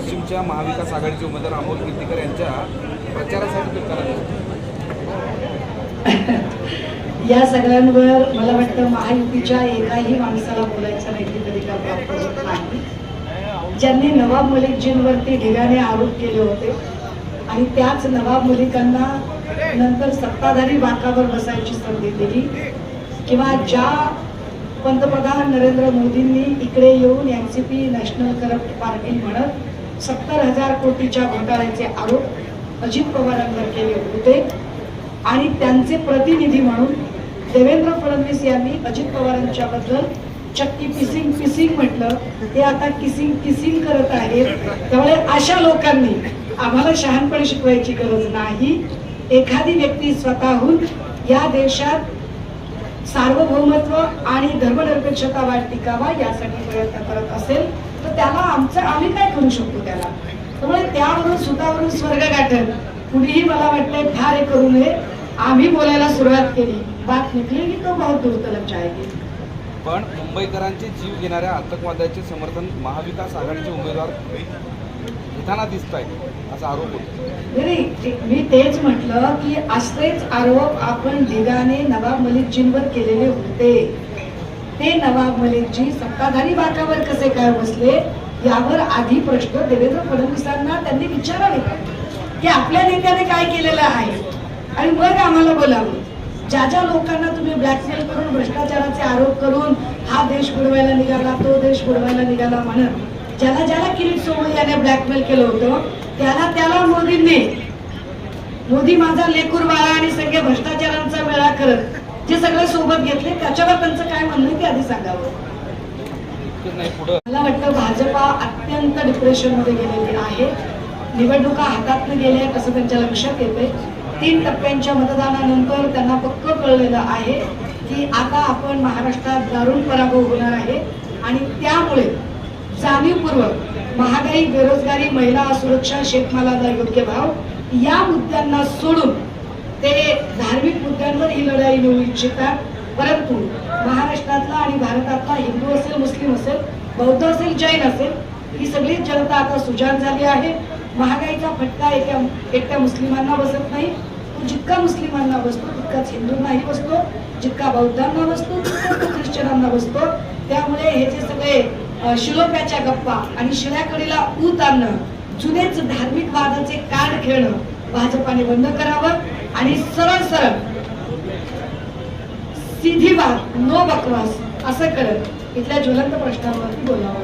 तुमच्या महाविकास आघाडीचे उमेदवार अमोल कीर्तीकर यांच्या प्रचारासाठी ते करत या सगळ्यांवर मला वाटतं महायुतीच्या एकाही माणसाला बोलायचा नैतिक अधिकार प्राप्त होत नाही. ज्यांनी नवाब मलिकजींवरती ढिगाने आरोप केले होते आणि त्याच नवाब मलिकांना नंतर सत्ताधारी बाकावर बसायची संधी दिली किंवा ज्या पंतप्रधान नरेंद्र मोदींनी इकडे येऊन N C P national corrupt party म्हणत सत्तर हजार कोटीच्या घोटाळ्याचे आरोप अजित पवारांवर केले होते. आणि त्यांचे प्रतिनिधी म्हणून देवेंद्र फडणवीस यांनी अजित पवारांच्या बद्दल चक्की पिसिंग पिसिंग म्हटलं. ते आता किसिंग किसिंग करत आहेत. त्यामुळे अशा लोकांनी आम्हाला शहाणपणे शिकवायची गरज नाही. एखादी व्यक्ती स्वतःहून या देशात सार्वभौमत्व आणि धर्मनिरपेक्षता वाट टिकावा यासाठी प्रयत्न करत असेल तर त्याला आमचं आम्ही काय करू शकतो त्याला? त्यामुळे त्यावरून सुतावरून स्वर्ग गाठत कुणीही मला वाटतंय फार हे करू नये. आम्ही बोलायला सुरुवात केली. बात निघली की तो बहुत दूर आहे की पण मुंबईकरांचे जीव घेणाऱ्या आतंकवादाचे समर्थन महाविकास आघाडीचे उमेदवार घेताना दिसत आहेत असा आरोप होतो मी तेच म्हटलं की असेच आरोप आपण दिगाने नवाब मलिकजींवर केलेले होते. ते नवाब मलिकजी सत्ताधारी बाकावर कसे काय बसले यावर आधी प्रश्न देवेंद्र फडणवीसांना त्यांनी विचारावे. की आपल्या नेत्याने काय केलेलं आहे? आणि मग आम्हाला बोलावं ज्या ज्या लोकांना तुम्ही ब्लॅकमेल करून भ्रष्टाचाराचे आरोप करून हा देश बुडवायला निघाला तो देश बुडवायला निघाला म्हणत ज्याला ज्याला किरीट सोमय्या याने ब्लॅकमेल केलं होतं त्याला त्याला मोदींनी मोदी माझा लेकूर बाळा आणि सगळे भ्रष्टाचारांचा मेळा करत जे सगळे सोबत घेतले त्याच्यावर त्यांचं काय म्हणणं आहे ते आधी सांगावं. मला वाटतं भाजपा अत्यंत डिप्रेशनमध्ये गेलेली आहे. निवडणुका हातातनं गेल्या असं त्यांच्या लक्षात येते तीन टप्प्यांच्या मतदानानंतर त्यांना पक्क कळलेलं आहे की आता आपण महाराष्ट्रात दारुण पराभव होणार आहे आणि त्यामुळे जाणीवपूर्वक महागाई बेरोजगारी महिला सुरक्षा शेतमालाला योग्य भाव या मुद्द्यांना सोडून ते धार्मिक मुद्द्यांवर ही लढाई घेऊ इच्छितात. परंतु महाराष्ट्रातला आणि भारतातला हिंदू असेल मुस्लिम असेल बौद्ध असेल जैन असेल ही सगळीच जनता आता सुजान झाली आहे. महागाईचा फटका एका एकट्या मुस्लिमांना बसत नाही. तो जितका मुस्लिमांना बसतो तितकाच हिंदूंनाही बसतो. जितका बौद्धांना बसतो तितकाच ख्रिश्चनांना बसतो. त्यामुळे हे जे सगळे शिलोप्याच्या गप्पा आणि शिळ्याकडीला ऊत आणणं जुनेच धार्मिक वादाचे कार्ड खेळणं भाजपाने बंद करावं आणि सरळ सरळ सीधी नो बकवास असं करत इथल्या ज्वलंत प्रश्नांवरती बोलावं.